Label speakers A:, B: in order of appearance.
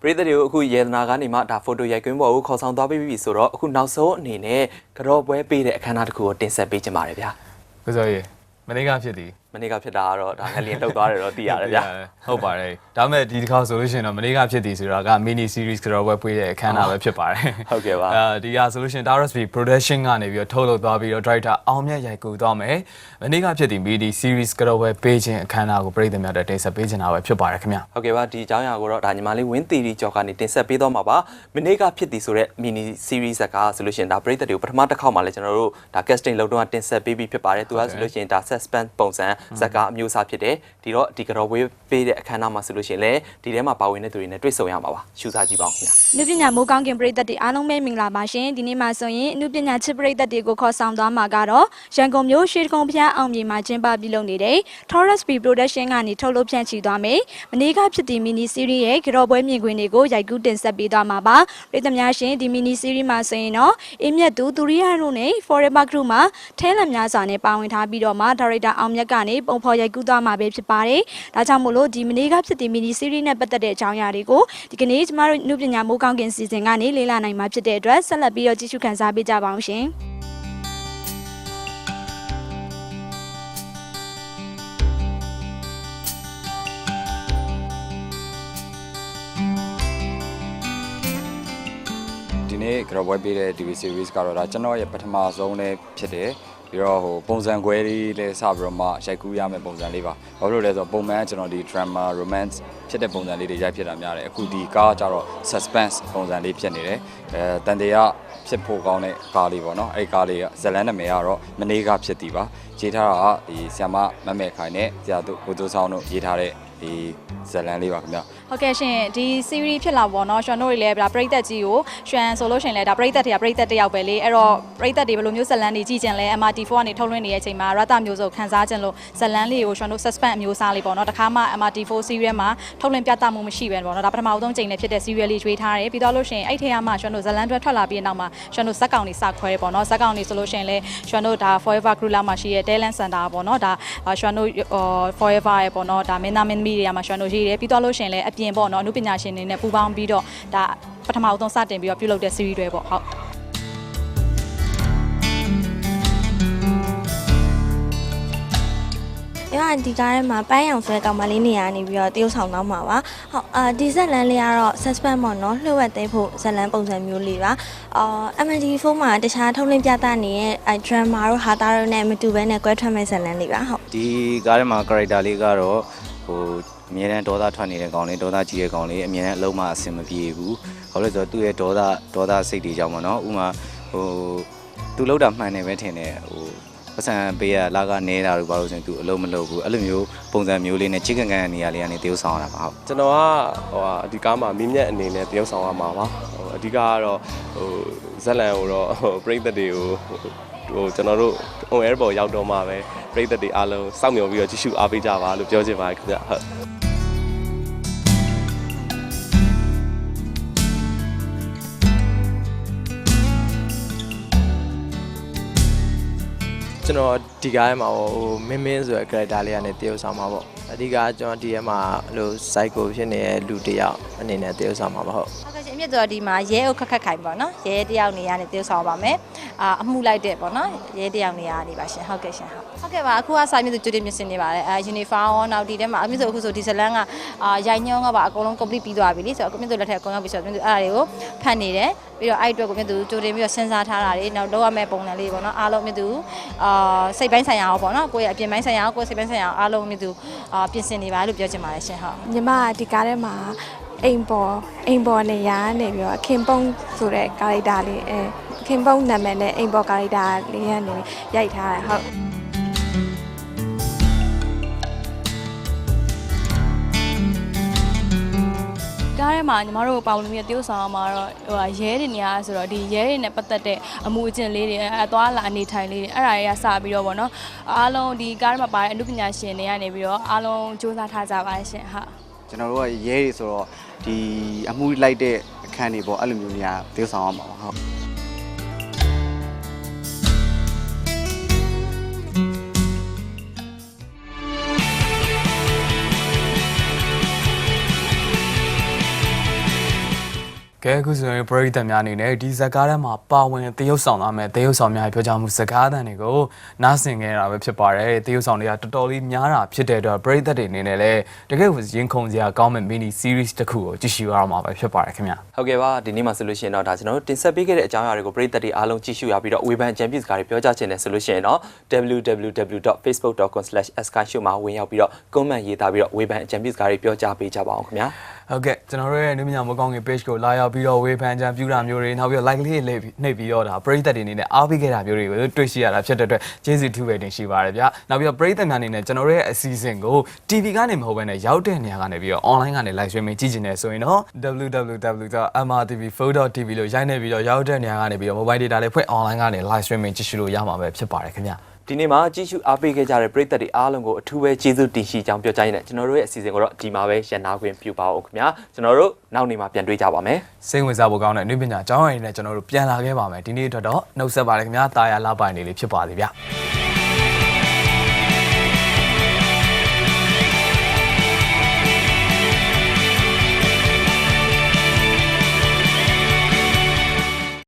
A: ပရိသတ်တွေကိုအခုယေဒနာကနေမှဒါဖိုတိုရိုက်ကွင်းပေါ်ကိုခေါ်ဆောင်သွားပြီးပြီဆိုတော့အခုနောက်ဆုံးအနေနဲ့ကြော့ပွဲပေးတဲ့အခမ်းအနားတစ်ခုကိုတင်ဆက်ပေးချင်ပါတယ်ဗျာ
B: ကိုစောရေမနေ့ကဖြစ်သည်
A: မ နေ့ကဖြစ်တာကတော့ဒါငလျင်လှုပ်သွားတယ်တော့သိရတယ်ဗျာ
B: ဟုတ်ပါတယ်ဒါပေမဲ့ဒီတစ်ခါဆိုလို့ရှိရင်တော့မနေ့ကဖြစ်သည်ဆိုတာက mini series ကတော့ဝက်ပွေးတဲ့အခမ်းအနားပဲဖြစ်ပါတယ်
A: ဟုတ်ကဲ့ပါ
B: အဲဒီဟာဆိုလို့ရှိရင် Taurus B production ကနေပြီးတော့ထုတ်လုပ်သွားပြီးတော့ director အောင်မြတ်ရိုက်ကူသွားမယ်မနေ့ကဖြစ်သည် mini series ကတော့ဝက်ပေးခြင်းအခမ်းအနားကိုပြည်သူများအတွက်တင်ဆက်ပေးချင်တာပဲဖြစ်ပါတယ်ခင်ဗျ
A: ဟုတ်ကဲ့ပါဒီအကြောင်းအရာကိုတော့ဒါညီမလေး Win Theory ကြော်ကနေတင်ဆက်ပေးတော့မှာပါမနေ့ကဖြစ်သည်ဆိုတော့ mini series ကဆိုလို့ရှိရင်ဒါပရိသတ်တွေကိုပထမတစ်ခေါက်မှလည်းကျွန်တော်တို့ဒါ casting လုပ်တော့တင်ဆက်ပေးပြီးဖြစ်ပါတယ်သူကဆိုလို့ရှိရင်ဒါ suspense ပုံစံဇာတ်ကားအမျိုးအစားဖြစ်တယ်ဒီတော့ဒီကြော်ပွဲပေးတဲ့အခမ်းအနားမှာဆိုလို့ရှိရင်လည်းဒီထဲမှာပါဝင်တဲ့သူတွေနဲ့တွေ့ဆုံရမှာပါရှုစားကြည့်ပါဦးခင်ဗျာ
C: နုပညာမိုးကောင်းကင်ပရိသတ်တွေအားလုံးပဲမင်္ဂလာပါရှင်ဒီနေ့မှာဆိုရင်နုပညာချစ်ပရိသတ်တွေကိုခေါ်ဆောင်သွားမှာကတော့ရန်ကုန်မြို့ရွှေကုန်းဖျားအောင်မြေမှာကျင်းပပြုလုပ်နေတဲ့ Taurus B Production ကနေထုတ်လုပ်ဖြန့်ချီသွားမယ်မနေ့ကဖြစ်တဲ့ mini series ရဲ့ကြော်ပွဲမြင်ကွင်းတွေကိုရိုက်ကူးတင်ဆက်ပေးသွားမှာပါပရိသတ်များရှင်ဒီ mini series မှာဆိုရင်တော့အင်းမြတ်သူသူရိယတို့နဲ့ Forever Group မှာထဲလံများစွာနဲ့ပါဝင်ထားပြီးတော့မှ Director အောင်မြတ်ကနေပုံဖော်ရိုက်ကူးသွားမှာပဲဖြစ်ပါတယ်ဒါကြောင့်မို့လို့ဒီမနေ့ကဖြစ်တဲ့ mini series နဲ့ပတ်သက်တဲ့အကြောင်းအရာတွေကိုဒီကနေ့ကျမတို့နုပညာမိုးကောင်းကင်စီစဉ်ကနေလေ့လာနိုင်မှာဖြစ်တဲ့အတွက်ဆက်လက်ပြီးတော့ကြည့်ရှုခန်းစားပေးကြပါအောင်ရှင်
D: ဒီနေ့ grab web ပေးတဲ့ TV series ကတော့ဒါကျွန်တော်ရဲ့ပထမဆုံးလေးဖြစ်တယ် ပြီးတော့ဟိုပုံစံခွဲလေးလဲစပြီးတော့မှရိုက်ကူးရမယ့်ပုံစံလေးပါဘာလို့လဲဆိုတော့ပုံမှန်ကျွန်တော်ဒီ drama romance ဖြစ်တဲ့ပုံစံလေးတွေရိုက်ဖြစ်တာများတယ်အခုဒီကားကျတော့ suspense ပုံစံလေးဖြစ်နေတယ်အဲတန်တရားဖြစ်ဖို့ကောင်းတဲ့ကားလေးပေါ့နော်အဲ့ဒီကားလေးကဇလန်းနာမည်ကတော့မနေကဖြစ်သည်ပါရေးထားတာကဒီဆီယမမတ်မဲခိုင်နဲ့ဆရာတို့ကိုတိုးဆောင်တို့ရေးထားတဲ့ ဒီဇလန်းလေးပါခင်ဗျ
C: ဟုတ်ကဲ့ရှင်ဒီ series ဖြစ်လာပေါ့နော်ကျွန်တော်တို့တွေလည်းဒါပရိသတ်ကြီးကိုရွှန်ဆိုလို့ရှင်လဲဒါပရိသတ်တွေကပရိသတ်တစ်ယောက်ပဲလေအဲ့တော့ပရိသတ်တွေဘယ်လိုမျိုးဇတ်လန်းတွေကြည့်ကြင်လဲ MRT4 ကနေထုတ်လွှင့်နေတဲ့အချိန်မှာရတမျိုးစုံခန်းစားကြင်လို့ဇတ်လန်းလေးကိုကျွန်တော်တို့ suspense အမျိုးအစားလေးပေါ့နော်တခါမှ MRT4 series မှာထုတ်လွှင့်ပြသမှုမရှိပဲပေါ့နော်ဒါပထမအဆုံးချိန်နဲ့ဖြစ်တဲ့ serial လေးရွေးထားတယ်ပြီးတော့လို့ရှင်အဲ့ထဲကမှကျွန်တော်တို့ဇတ်လန်းတွေထွက်လာပြီးနောက်မှာကျွန်တော်တို့ဇက်ကောင်တွေစခွဲတယ်ပေါ့နော်ဇက်ကောင်တွေဆိုလို့ရှင်လဲကျွန်တော်တို့ဒါ Forever Group လာမှာရှိတဲ့ Talent Center ပေါ့နော်ဒါကျွန်တော်တို့ Forever ရဲ့ပေါ့နော်ဒါမင်းသားမင်းသမီးတွေကမှကျွန်တော်တို့ရေးတယ်ပြီးတော့လို့ရှင်လဲအပြင်ပေါ့နော်အနုပညာရှင်တွေနဲ့ပူးပေါင်းပြီးတော့ဒါပထမအဆုံးစတင်ပြီးတော့ပြုလုပ်တဲ့ series တွေပေါ့ဟုတ်။
E: အဲဒီကားထဲမှာပန်းရောင်ဆွဲကောင်မလေးနေရာနေပြီးတော့တရုပ်ဆောင်တော့မှာပါ။ဟုတ်အာဒီဇက်လန်လေးကတော့ suspense ပေါ့နော်လှုပ်ဝက်သိမ်းဖို့ဇက်လန်ပုံစံမျိုးလေးပါ။အာ MND4 မှာတခြားထုတ်လင်းပြသနေတဲ့အဲ drama တို့ဟာတာတို့နဲ့မတူဘဲနဲ့ကွဲထွက်မဲ့ဇက်လန်လေးပါဟုတ်
F: ဒီကားထဲမှာ character လေးကတော့ ဟိုအမြဲတမ်းဒေါသထွက်နေတဲ့ကောင်လေးဒေါသကြီးတဲ့ကောင်လေးအမြဲတမ်းအလုံးမအဆင်မပြေဘူး။ဘာလို့လဲဆိုတော့သူ့ရဲ့ဒေါသဒေါသစိတ်တွေကြောင့်ပေါ့နော်။ဥပမာဟိုသူလောက်တာမှန်တယ်ပဲထင်တယ်ဟိုပတ်စံပေးရလာကနေတာလို့ဘာလို့ဆိုရင်သူအလုံးမလုံးဘူးအဲ့လိုမျိုးပုံစံမျိုးလေးနဲ့ချစ်ကန်ကန်တဲ့နေရာလေးကနေတေးဥဆောင်ရတာပါဟုတ်
G: ကျွန်တော်ကဟိုဟာဒီကားမှာမင်းမြတ်အနေနဲ့တရုပ်ဆောင်ရမှာပါဟိုအဓိကကတော့ဟိုဇက်လန်ကိုတော့ဟိုပရိသတ်တွေကို ဟိုကျွန်တော်တို့ on air ပေါ်ရောက်တော့မှပဲပရိသတ်တွေအားလုံးစောင့်မျှော်ပြီးတော့ကြည့်ရှုအားပေးကြပါလို့ပြောချင်ပါတယ်ခင်ဗျဟုတ်
H: ကျွန်တော်ဒီကားထဲမှာဟိုမင်းမင်းဆိုတဲ့ character လေးကနေတရုပ်ဆောင်မှာပေါ့ အဓိကကျွန်တော်ဒီထဲမှာအဲ့လို psycho ဖြစ်နေတဲ့လူတစ်ယောက်အနေနဲ့တရုပ်ဆောင်မှာပါဟုတ်
I: ဟုတ်ကဲ့ရှင်အမြင့်ဆိုတော့ဒီမှာရဲအုပ်ခက်ခက်ခိုင်ပေါ့နော်ရဲတယောက်နေရနေတေးဆောင်ပါမယ်အာအမှုလိုက်တဲ့ပေါ့နော်ရဲတယောက်နေရနေပါရှင်ဟုတ်ကဲ့ရှင်ဟုတ်ဟုတ်ကဲ့ပါအခုကစာမြင့်သူကျွတ်တင်မြင့်စင်နေပါတယ်အာယူနီဖောင်းရောနောက်ဒီထဲမှာအမြင့်ဆိုအခုဆိုဒီဇလန်ကအာရိုင်ညောင်းကပါအကုန်လုံး complete ပြီးသွားပြီလေဆိုတော့အမြင့်ဆိုလက်ထက်အကုန်ရောက်ပြီဆိုတော့အမြင့်ဆိုအဲ့ဒါတွေကိုဖတ်နေတယ်ပြီးတော့အဲ့အတွက်ကိုမြင့်သူကျွတ်တင်ပြီးတော့စဉ်းစားထားတာတွေနောက်လောက်ရမယ့်ပုံစံလေးပေါ့နော်အားလုံးမြင့်သူအာစိတ်ပိုင်းဆိုင်ရာရောပေါ့နော်ကိုယ့်ရဲ့အပြင်ပိုင်းဆိုင်ရာရောကိုယ့်စိတ်ပိုင်းဆိုင်ရာရောအားလုံးမြင့်သူအာပြင်ဆင်နေပါလို့ပြောချင်ပါတယ်ရှင်ဟုတ်
E: ညီမကဒီကားထဲမှာအိမ်ပေါ်အိမ်ပေါ်နေရာနေပြီးတော့ခင်ပုံးဆိုတဲ့ character လေးအဲခင်ပုံးနာမည်နဲ့အိမ်ပေါ် character လေးကနေရိုက်ထားတယ်ဟုတ်
J: ကားထဲမှာညီမတို့ပါဝင်ပြီးတရုပ်ဆောင်မှာတော့ဟိုဟာရဲတွေနေရာဆိုတော့ဒီရဲတွေနဲ့ပတ်သက်တဲ့အမှုအကျင့်လေးတွေအသွားလာအနေထိုင်လေးတွေအဲ့ဒါတွေကစပြီးတော့ဗောနော်အားလုံးဒီကားထဲမှာပါတဲ့အမှုပညာရှင်တွေကနေပြီးတော့အားလုံးစူးစမ်းထားကြပါရှင်ဟုတ်
K: ကျွန်တော်တို့ကရဲတွေဆိုတော့ဒီအမှုလိုက်တဲ့အခန်းတွေပေါ့အဲ့လိုမျိုးနေရာတေးဆောင်ရမှာပါဟုတ်
B: ကဲအခုဆိုရင်ပရိသတ်များအနေနဲ့ဒီဇာတ်ကားထဲမှာပါဝင်တရုပ်ဆောင်သားမဲ့တရုပ်ဆောင်များရဲ့ပြောကြားမှုစကားသံတွေကိုနားဆင်ခဲ့ရတာပဲဖြစ်ပါတယ်တရုပ်ဆောင်တွေကတော်တော်လေးများတာဖြစ်တဲ့အတွက်ပရိသတ်တွေအနေနဲ့လည်းတကယ်ကိုရင်ခုန်စရာကောင်းမဲ့ mini series တစ်ခုကိုကြည့်ရှုရအောင်မှာပဲဖြစ်ပါတယ်ခင်ဗျာ
A: ဟုတ်ကဲ့ပါဒီနေ့မှာဆိုလို့ရှိရင်တော့ဒါကျွန်တော်တို့တင်ဆက်ပေးခဲ့တဲ့အကြောင်းအရာတွေကိုပရိသတ်တွေအားလုံးကြည့်ရှုရပြီးတော့ဝေဖန်ချန်ပီယံစကားတွေပြောကြားချင်တယ်ဆိုလို့ရှိရင်တော့ www.facebook.com/sky show မှာဝင်ရောက်ပြီးတော့ comment ရေးသားပြီးတော့ဝေဖန်ချန်ပီယံစကားတွေပြောကြားပေးကြပါအောင်ခင်ဗျာ
B: ဟုတ်ကဲ့ကျွန်တော်တို့ရဲ့နုမညာမကောင်းငင် page ကိုလာရောက်ပြီးတော့ဝေဖန်ကြံပြူတာမျိုးတွေနောက်ပြီးတော့ like လေးလေးနှိပ်ပြီးတော့ဒါပရိသတ်တွေအနေနဲ့အားပေးခဲ့တာမျိုးတွေကိုတွေ့ရှိရတာဖြစ်တဲ့အတွက်ကျေးဇူးထူးပဲတင်ရှိပါတယ်ဗျာနောက်ပြီးတော့ပရိသတ်များအနေနဲ့ကျွန်တော်တို့ရဲ့အစီအစဉ်ကို TV ကနေမဟုတ်ဘဲနဲ့ရောက်တဲ့နေရာကနေပြီးတော့ online ကနေ live streaming ကြည့်ချင်တယ်ဆိုရင်တော့ www.mrtv4.tv လို့ရိုက်နေပြီးတော့ရောက်တဲ့နေရာကနေပြီးတော့ mobile data လေးဖွင့် online ကနေ live streaming ကြည့်ရှုလို့ရမှာပဲဖြစ်ပါတယ်ခင်ဗျာ
A: ဒီနေ့မှာကြည့်ရှုအားပေးခဲ့ကြတဲ့ပရိသတ်တွေအားလုံးကိုအထူးပဲကျေးဇူးတင်ရှိကြောင်းပြောကြားရင်းနဲ့ကျွန်တော်တို့ရဲ့အစီအစဉ်ကိုတော့ဒီမှာပဲရန်နာခွင့်ပြုပါဦးခင်ဗျာကျွန်တော်တို့နောက်နေ့မှာပြန်တွေ့ကြပါမယ်
B: စိတ်ဝင်စားဖို့ကောင်းတဲ့နုပညာအကြောင်းအရာတွေနဲ့ကျွန်တော်တို့ပြန်လာခဲ့ပါမယ်ဒီနေ့အတွက်တော့နှုတ်ဆက်ပါတယ်ခင်ဗျာတာယာလာပိုင်နေလေးဖြစ်ပါသေးဗျာ